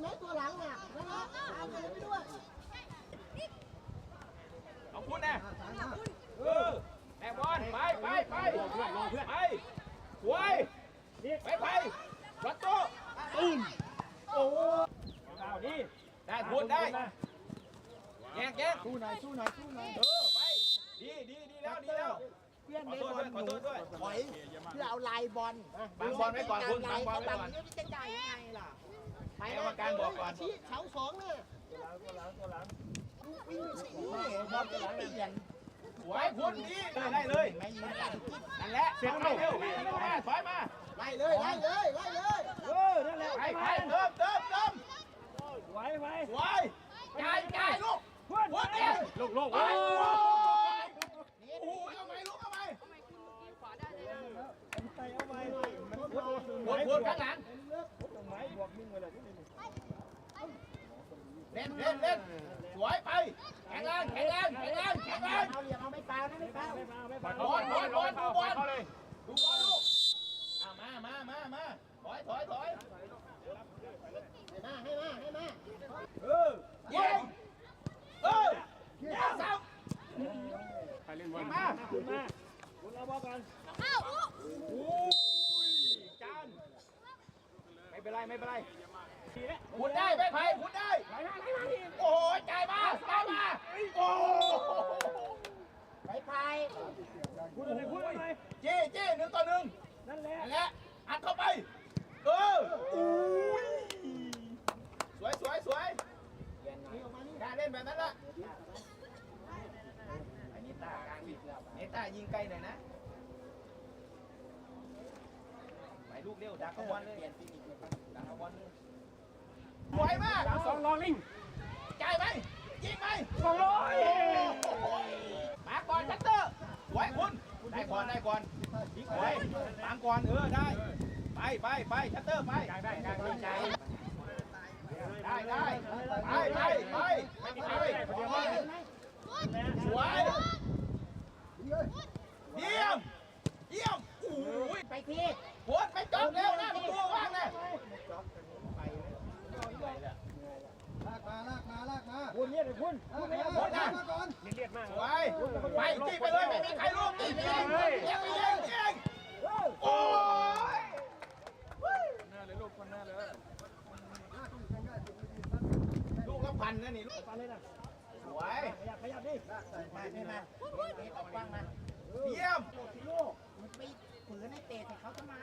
ไหมตัวหลังน่ะนั่นแหละตามกันไปด้วยเอาคุณนะเออแม่บอลไปไปไปไปหวยไปไปรัตโต้ตุ้มโอ้เอาดิได้พูดได้แยกแยกสู้หน่อยสู้หน่อยสู้หน่อยเออไปดีดีดีแล้วดีแล้วเพื่อนขอในบอลยขอโทษด้วยถอยเพื่อเอาลายบอลบางบอลไว้ก่อนคุณบางบอลไว้ก่อนจะจ่ายยังไงล่ะ ให้กรรมการบอกก่อนชี้เสาสองเนี่ยตัวหลังตัวหลังตัวหลังวิ่งสิบอลจะเปลี่ยนหวยคุณดีได้ได้เลยไม่ยิงกันนั่นแหละเสียงเร็วมาถอยมาไล่เลยไล่เลยไล่เลยเออนั่นแหละไปไปเติมเติมเติมไหวไหวหวยจ่ายจ่ายลูกพวดหัวเตี้ยลูกลูกโอ้ยโอ้ยเอาไหมลูกเอาไหมไปเอาไว้วนวนข้างหลังตรงไหนบวกมึงไว้เลยนี่ เล่นเล่นเล่นสวยไป แข็งแรงแข็งแรงแข็งแรงแข็งแรงเอาเหลี่ยมเอาไม่ปานะไม่ปาบอลบอลบอลดูบอลดูบอลลูกอะมามามามาถอยถอยถอยให้มาให้มาให้มาเออยิงเออยิงซ้ใครเล่นบอลมามาคุณเอาบอลกันโอ้ยจานไม่ เป็นไรไม่เป็นไรทีละขุดได้ไม่ไผ่ขุดได้ไหลมาไหลมาทีโอ้ยจ่ายมาจ่ายมาโอ้ไปไปพูดอะไรพูดอะไรเจ๊เจ๊หนึ่งต่อหนึ่งนั่นแหละนั่นแหละอัดเข้าไปเอออุ้ยสวยสวยสวยน่าเล่นแบบนั้นละอันนี้ตากลางบิดนี่ตายิงไกลหน่อยนะ ไปลูกเร็วดักขบวนเลยดักขบวนเลยสวยมากสองรองลิงจ่ายไหมยิงไหมสองร้อยมาก่อนชัตเตอร์สวยคุณได้ก่อนได้ก่อนยิงไว้ตามก่อนเออได้ ไปไปไปชัตเตอร์ไปได้ได้ได้ได้ได้ได้ไปไปไปไม่มีใครไปสวยเยี่ยมเยี่ยมโอ้ย ไปที่ โคตรไปจบเร็วนะประตูว่างเลย ลากมาลากมาลากมา คุณเนี่ยเลยคุณคุณเนี่ย โคตรนะ มาก่อน เลียดมาก ส วยไปจี้ไปเลยไม่มีใครลูกจี้ไปเองเลี้ยงไปเองเองโอ้ยหน้าเลยลูกคนหน้าเลยลูกละพันนะนี่ลูกฟันเลยนะสวยขยับขยับดิมาไม่มาเตะออกกว้างมาเยี่ยมโลกมันไปฝืนให้เตะใส่เขาทำไม